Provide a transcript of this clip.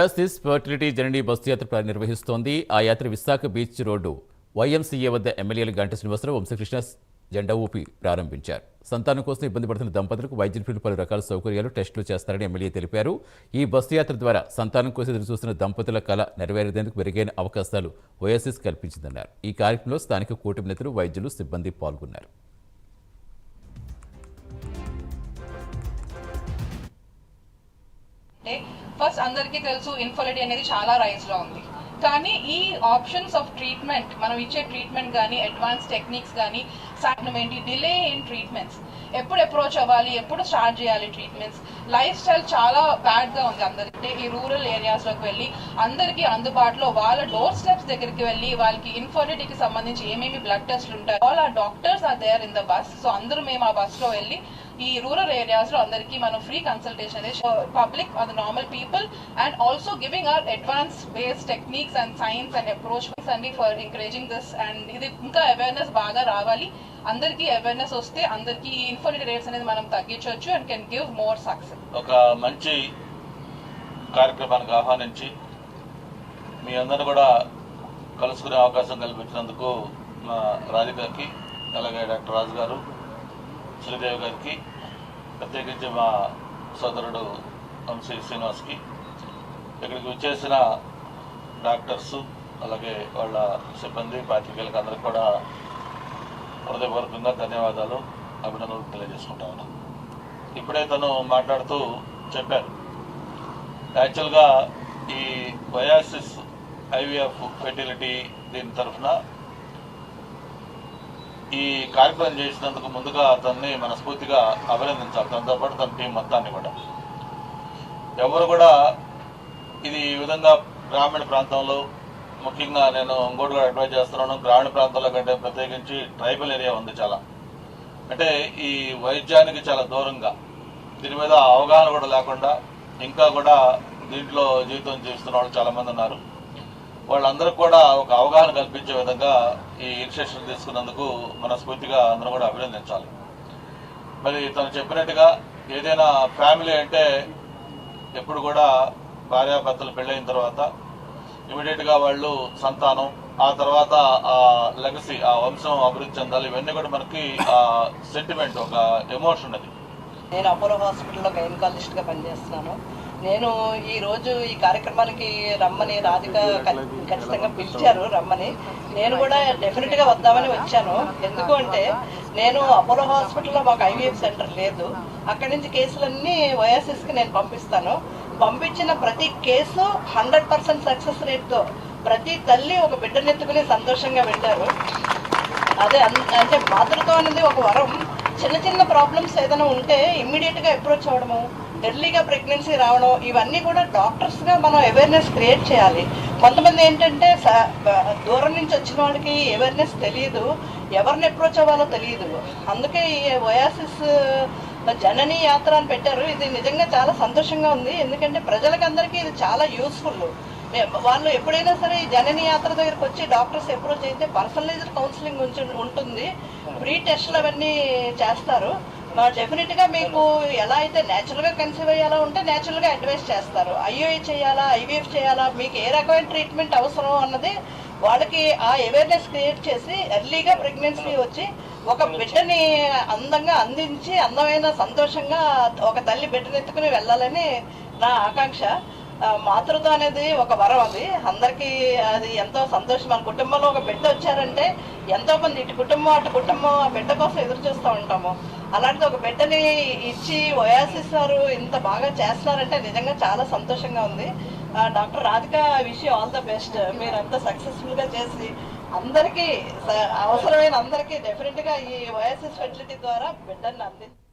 Justice fertility journey bus యాత్ర నిర్వహిస్తోంది. ఆ యాత్ర విశాఖ బీచ్ రోడ్డు వైఎంసీఏ వద్ద ఎమ్మెల్యేలు గంట శ్రీనివాసరావు వంశకృష్ణ జెండా ఊపి ప్రారంభించారు. సంతానం కోసం ఇబ్బంది పడుతున్న దంపతులకు వైద్యులు పలు రకాల సౌకర్యాలు టెస్టులు చేస్తారని ఎమ్మెల్యే తెలిపారు. ఈ బస్సు యాత్ర ద్వారా సంతానం కోసం ఎదురుచూస్తున్న దంపతుల కళ నెరవేరేందుకు మెరుగైన అవకాశాలు వైఎస్ఎస్ కల్పించిందన్నారు. ఈ కార్యక్రమంలో స్థానిక కూటమి నేతలు వైద్యులు సిబ్బంది పాల్గొన్నారు. ఫస్ట్ అందరికీ తెలుసు ఇన్ఫర్టిలిటీ అనేది చాలా రైజ్లో ఉంది. కానీ ఈ ఆప్షన్స్ ఆఫ్ ట్రీట్మెంట్ మనం ఇచ్చే ట్రీట్మెంట్ కానీ అడ్వాన్స్ టెక్నిక్స్ కానీ సాధనం ఏంటి డిలే ఇన్ ట్రీట్మెంట్స్ ఎప్పుడు అప్రోచ్ అవ్వాలి ఎప్పుడు స్టార్ట్ చేయాలి ట్రీట్మెంట్స్ లైఫ్ స్టైల్ చాలా బ్యాడ్గా ఉంది అందరికంటే ఈ రూరల్ ఏరియాస్లోకి వెళ్ళి అందరికీ అందుబాటులో వాళ్ళ డోర్ స్టెప్స్ దగ్గరికి వెళ్ళి వాళ్ళకి ఇన్ఫర్టిలిటీకి సంబంధించి ఏమేమి బ్లడ్ టెస్ట్లు ఉంటాయి all uh doctors are there in the bus so అందరూ మేము ఆ బస్లో వెళ్ళి ఈ రూరల్ ఏరియాస్లో అందరికీ మనం free consultation public are the normal people and also giving our advance based techniques and science and approach అండి ఫర్ ఎంకరేజింగ్ దిస్ అండ్ ఇది ఇంకా అవేర్నెస్ బాగా రావాలి. అందరికీ అవేర్నెస్ వస్తే అందరికీ ఇన్ఫర్టిలిటీ రేట్స్ అనేది మనం తగ్గించవచ్చు and can give more success ఒక మంచి కార్యక్రమానికి ఆహ్వానించి మీ అందరూ కూడా కలుసుకునే అవకాశం కల్పించినందుకు మా రాధికకి అలాగే డాక్టర్ రాజు గారు శ్రీదేవి గారికి ప్రత్యేకించి మా సోదరుడు వంశీ శ్రీనివాస్కి ఇక్కడికి వచ్చేసిన డాక్టర్స్ అలాగే వాళ్ళ సిబ్బంది పాత్రికేయులకు అందరికి కూడా హృదయపూర్వకంగా ధన్యవాదాలు అభినందనలు తెలియజేసుకుంటా ఉన్నాను ఇప్పుడే తను మాట్లాడుతూ చెప్పారు. యాక్చువల్గా ఈ వయాసిస్ ఐవీఎఫ్ ఫెర్టిలిటీ దీని తరఫున ఈ కార్యక్రమం చేసినందుకు ముందుగా అతన్ని మనస్ఫూర్తిగా అభినందించాలి. దాంతో పాటు తన టీం మొత్తాన్ని కూడా. ఎవరు కూడా ఇది ఈ విధంగా గ్రామీణ ప్రాంతంలో ముఖ్యంగా నేను ఇంకోటి కూడా అడ్వైజ్ చేస్తున్నాను. గ్రామీణ ప్రాంతాల కంటే ప్రత్యేకించి ట్రైబల్ ఏరియా ఉంది చాలా. అంటే ఈ వైద్యానికి చాలా దూరంగా. దీని మీద అవగాహన కూడా లేకుండా ఇంకా కూడా దీంట్లో జీవితం జీవిస్తున్న వాళ్ళు చాలామంది ఉన్నారు. వాళ్ళందరికీ కూడా ఒక అవగాహన కల్పించే విధంగా ఈ ఇనిషియేషన్ తీసుకున్నందుకు మనస్ఫూర్తిగా అందరూ కూడా అభినందించాలి. మరి తను చెప్పినట్టుగా ఏదైనా ఫ్యామిలీ అంటే ఎప్పుడు కూడా భార్యాభర్తలు పెళ్ళైన తర్వాత ఇమీడియట్గా వాళ్ళు సంతానం ఆ తర్వాత ఆ లెగసీ ఆ వంశం అభివృద్ధి చెందాలి ఇవన్నీ కూడా మనకి ఆ సెంటిమెంట్ ఒక ఎమోషన్ అది. నేను అపోలో హాస్పిటల్లో గైనకాలజిస్ట్గా పనిచేస్తున్నాను. నేను ఈ రోజు ఈ కార్యక్రమానికి రమ్మని రాధిక ఖచ్చితంగా పిలిచారు రమ్మని. నేను కూడా డెఫినెట్గా వద్దామని వచ్చాను. ఎందుకు అంటే నేను అపోలో హాస్పిటల్లో మాకు ఐవీఎఫ్ సెంటర్ లేదు. అక్కడి నుంచి కేసులన్నీ వైఎస్ఎస్కి నేను పంపిస్తాను. పంపించిన ప్రతి కేసు హండ్రెడ్ పర్సెంట్ సక్సెస్ రేట్తో ప్రతి తల్లి ఒక బిడ్డనెత్తుకుని సంతోషంగా వెళ్ళారు అదే అన్- అంటే మాతృత్వం అనేది ఒక వరం. చిన్న చిన్న ప్రాబ్లమ్స్ ఏదైనా ఉంటే ఇమ్మీడియట్గా అప్రోచ్ అవ్వడము ఎర్లీగా ప్రెగ్నెన్సీ రావడం ఇవన్నీ కూడా డాక్టర్స్గా మనం అవేర్నెస్ క్రియేట్ చేయాలి. కొంతమంది ఏంటంటే దూరం నుంచి వచ్చిన వాళ్ళకి అవేర్నెస్ తెలియదు ఎవరిని అప్రోచ్ అవ్వాలో తెలియదు అందుకే ఈ వయాసిస్ జనని యాత్ర అని పెట్టారు. ఇది నిజంగా చాలా సంతోషంగా ఉంది. ఎందుకంటే ప్రజలకందరికీ ఇది చాలా యూస్ఫుల్ వాళ్ళు ఎప్పుడైనా సరే ఈ జనని యాత్ర దగ్గరకు వచ్చి డాక్టర్స్ అప్రోచ్ అయితే పర్సనలైజ్డ్ కౌన్సిలింగ్ ఉంటుంది. ప్రీ టెస్ట్లు అవన్నీ చేస్తారు. డెఫినెట్గా మీకు ఎలా అయితే నేచురల్గా కన్సీవ్ అయ్యేలా ఉంటే నేచురల్గా అడ్వైస్ చేస్తారు. ఐఓఐ చేయాలా ఐవీఎఫ్ చేయాలా మీకు ఏ రకమైన ట్రీట్మెంట్ అవసరం అన్నది వాళ్ళకి ఆ అవేర్నెస్ క్రియేట్ చేసి ఎర్లీగా ప్రెగ్నెన్సీ వచ్చి ఒక బిడ్డని అందంగా అందించి అందమైన సంతోషంగా ఒక తల్లి బిడ్డనెత్తుకుని వెళ్ళాలని నా ఆకాంక్ష. మాతృత్వం అనేది ఒక వరం అది. అందరికీ అది ఎంతో సంతోషం. మన కుటుంబంలో ఒక బిడ్డ వచ్చారంటే ఎంతో మంది ఇటు కుటుంబం అటు కుటుంబం ఆ బిడ్డ కోసం ఎదురు చూస్తూ ఉంటాము. అలాంటిది ఒక బిడ్డని ఇచ్చి వయాసిస్ వారు ఇంత బాగా చేస్తున్నారంటే నిజంగా చాలా సంతోషంగా ఉంది. Doctor Radhika wish all the best. మీరు అంత సక్సెస్ఫుల్గా చేసి అందరికీ అవసరమైన అందరికీ డెఫినెట్గా ఈ వయాసిస్ ఫెసిలిటీ ద్వారా బిడ్డని అందిస్తారు